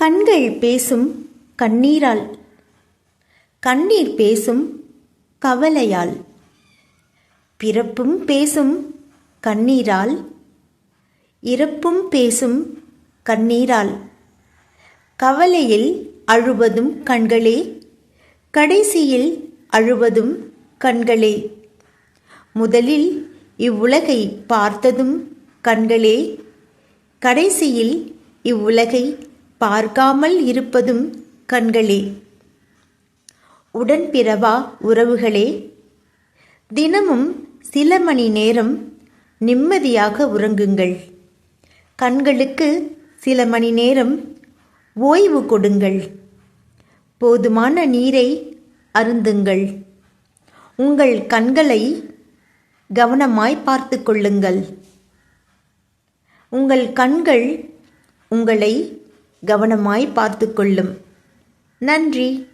கண்கள் பேசும் கண்ணீரால். கண்ணீர் பேசும் கவலையால். பிறப்பும் பேசும் கண்ணீரால். இறப்பும் பேசும் கண்ணீரால். கவலையில் அழுவதும் கண்களே. கடைசியில் அழுவதும் கண்களே. முதலில் இவ்வுலகை பார்த்ததும் கண்களே. கடைசியில் இவ்வுலகை பார்க்காமல் இருப்பதும் கண்களே. உடன்பிறவா உறவுகளே. தினமும் சில மணி நேரம் நிம்மதியாக உறங்குங்கள். கண்களுக்கு சில மணி நேரம் ஓய்வு கொடுங்கள். போதுமான நீரை அருந்துங்கள். உங்கள் கண்களை கவனமாய் பார்த்து கொள்ளுங்கள். உங்கள் கண்கள் உங்களை கவனமாய் பார்த்து கொள்ளும் நன்றி.